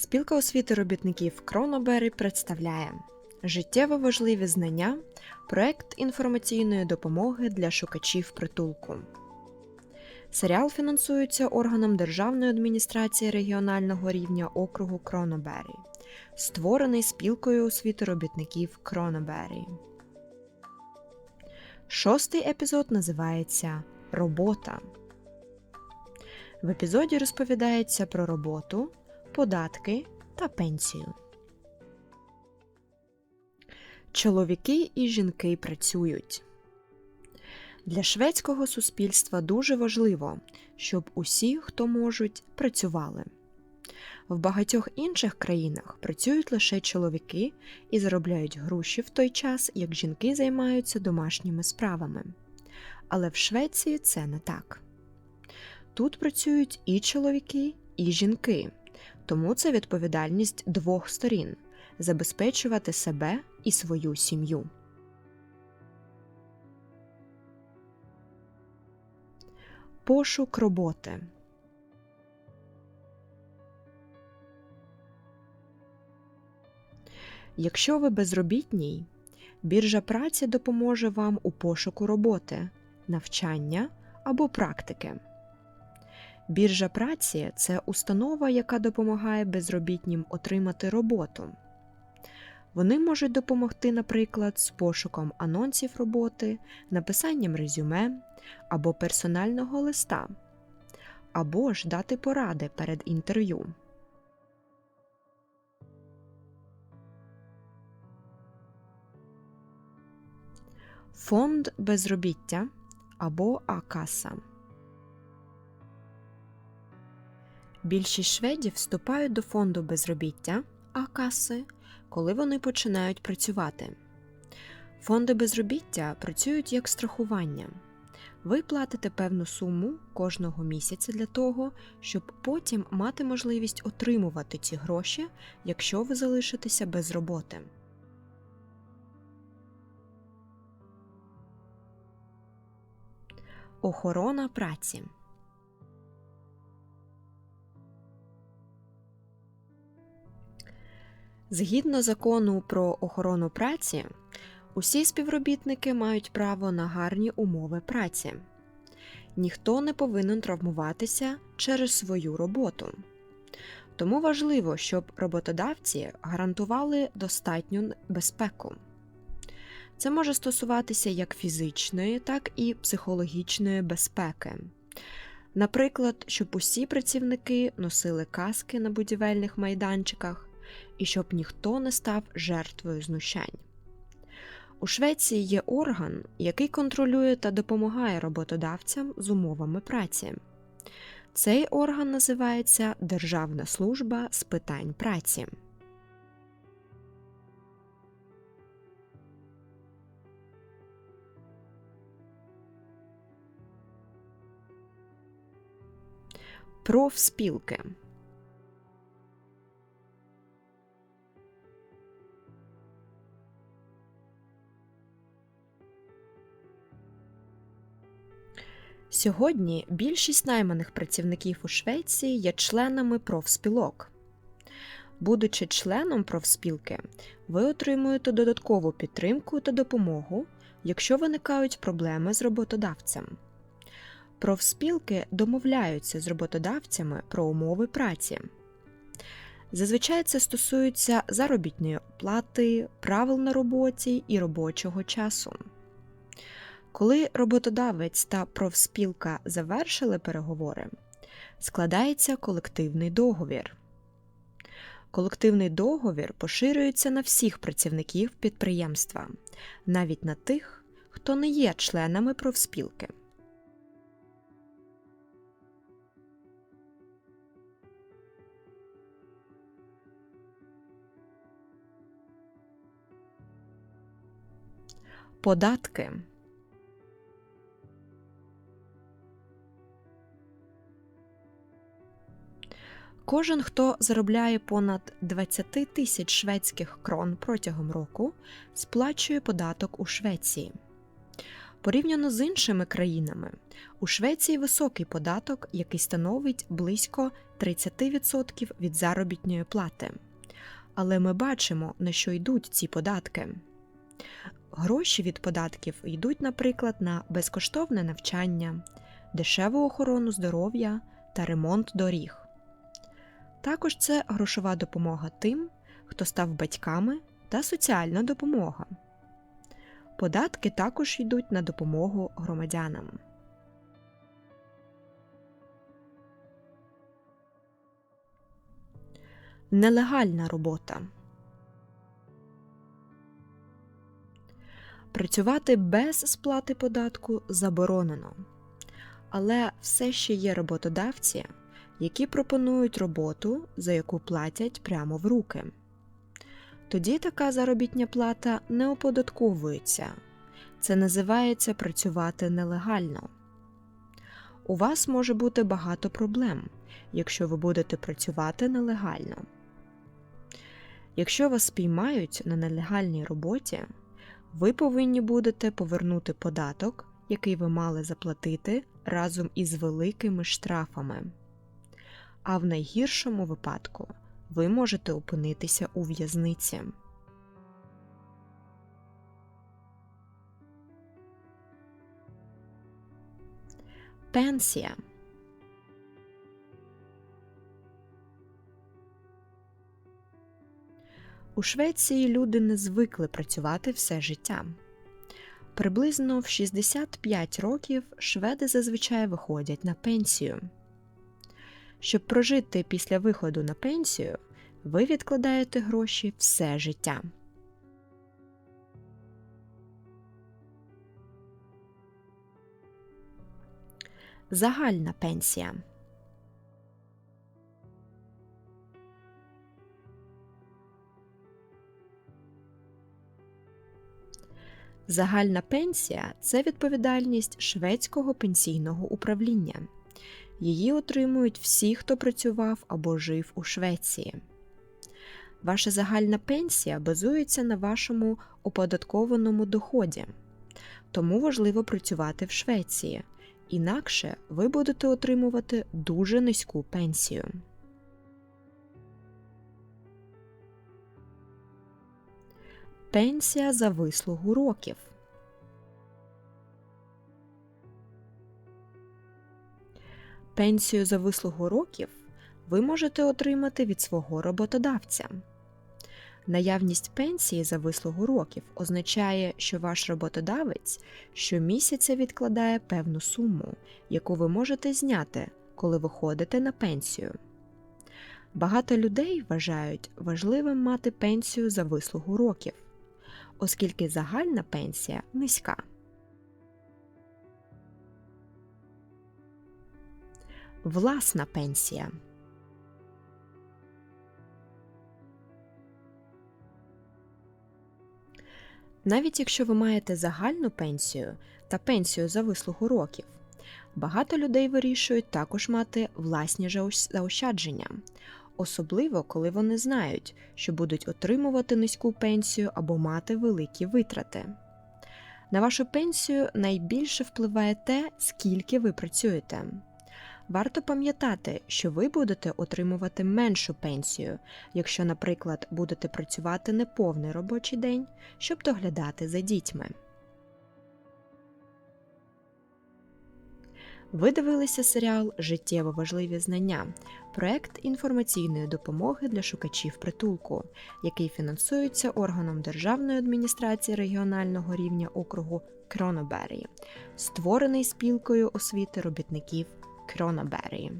Спілка освіти робітників Кронобери представляє життєво важливі знання, проект інформаційної допомоги для шукачів притулку. Серіал фінансується органом Державної адміністрації регіонального рівня округу Кронобері, створений спілкою освіти робітників Кронобері. Шостий епізод називається Робота. В епізоді розповідається про роботу, податки та пенсію. Чоловіки і жінки працюють. Для шведського суспільства дуже важливо, щоб усі, хто можуть, працювали. В багатьох інших країнах працюють лише чоловіки і заробляють гроші в той час, як жінки займаються домашніми справами. Але в Швеції це не так. Тут працюють і чоловіки, і жінки, тому це відповідальність двох сторін забезпечувати себе і свою сім'ю. Пошук роботи. Якщо ви безробітній, біржа праці допоможе вам у пошуку роботи, навчання або практики. Біржа праці це установа, яка допомагає безробітнім отримати роботу. Вони можуть допомогти, наприклад, з пошуком анонсів роботи, написанням резюме або персонального листа, або ж дати поради перед інтерв'ю. Фонд безробіття або АКАСА. Більшість шведів вступають до фонду безробіття АКАСи, коли вони починають працювати. Фонди безробіття працюють як страхування. Ви платите певну суму кожного місяця для того, щоб потім мати можливість отримувати ці гроші, якщо ви залишитеся без роботи. Охорона праці. Згідно закону про охорону праці, усі співробітники мають право на гарні умови праці. Ніхто не повинен травмуватися через свою роботу. Тому важливо, щоб роботодавці гарантували достатню безпеку. Це може стосуватися як фізичної, так і психологічної безпеки. Наприклад, щоб усі працівники носили каски на будівельних майданчиках і щоб ніхто не став жертвою знущань. У Швеції є орган, який контролює та допомагає роботодавцям з умовами праці. Цей орган називається Державна служба з питань праці. Профспілки Сьогодні більшість найманих працівників у Швеції є членами профспілок. Будучи членом профспілки, ви отримуєте додаткову підтримку та допомогу, якщо виникають проблеми з роботодавцем. Профспілки домовляються з роботодавцями про умови праці. Зазвичай це стосується заробітної оплати, правил на роботі і робочого часу. Коли роботодавець та профспілка завершили переговори, складається колективний договір. Колективний договір поширюється на всіх працівників підприємства, навіть на тих, хто не є членами профспілки. Податки Кожен, хто заробляє понад 20 тисяч шведських крон протягом року, сплачує податок у Швеції. Порівняно з іншими країнами, у Швеції високий податок, який становить близько 30% від заробітної плати. Але ми бачимо, на що йдуть ці податки. Гроші від податків йдуть, наприклад, на безкоштовне навчання, дешеву охорону здоров'я та ремонт доріг. Також це грошова допомога тим, хто став батьками, та соціальна допомога. Податки також йдуть на допомогу громадянам. Нелегальна робота. Працювати без сплати податку заборонено. Але все ще є роботодавці, які пропонують роботу, за яку платять прямо в руки. Тоді така заробітня плата не оподатковується. Це називається працювати нелегально. У вас може бути багато проблем, якщо ви будете працювати нелегально. Якщо вас спіймають на нелегальній роботі, ви повинні будете повернути податок, який ви мали заплатити разом із великими штрафами. А в найгіршому випадку ви можете опинитися у в'язниці. Пенсія У Швеції люди не звикли працювати все життя. Приблизно в 65 років шведи зазвичай виходять на пенсію. Щоб прожити після виходу на пенсію, ви відкладаєте гроші все життя. Загальна пенсія. Загальна пенсія це відповідальність шведського пенсійного управління. Її отримують всі, хто працював або жив у Швеції. Ваша загальна пенсія базується на вашому оподаткованому доході, тому важливо працювати в Швеції, інакше ви будете отримувати дуже низьку пенсію. Пенсія за вислугу років. Пенсію за вислугу років ви можете отримати від свого роботодавця. Наявність пенсії за вислугу років означає, що ваш роботодавець щомісяця відкладає певну суму, яку ви можете зняти, коли виходите на пенсію. Багато людей вважають важливим мати пенсію за вислугу років, оскільки загальна пенсія низька. Власна пенсія. Навіть якщо ви маєте загальну пенсію та пенсію за вислугу років, багато людей вирішують також мати власні заощадження, особливо коли вони знають, що будуть отримувати низьку пенсію або мати великі витрати. На вашу пенсію найбільше впливає те, скільки ви працюєте. Варто пам'ятати, що ви будете отримувати меншу пенсію, якщо, наприклад, будете працювати неповний робочий день, щоб доглядати за дітьми. Ви дивилися серіал Життєво важливі знання, проект інформаційної допомоги для шукачів притулку, який фінансується органом Державної адміністрації регіонального рівня округу Кронобері, створений спілкою освіти робітників Кронобері.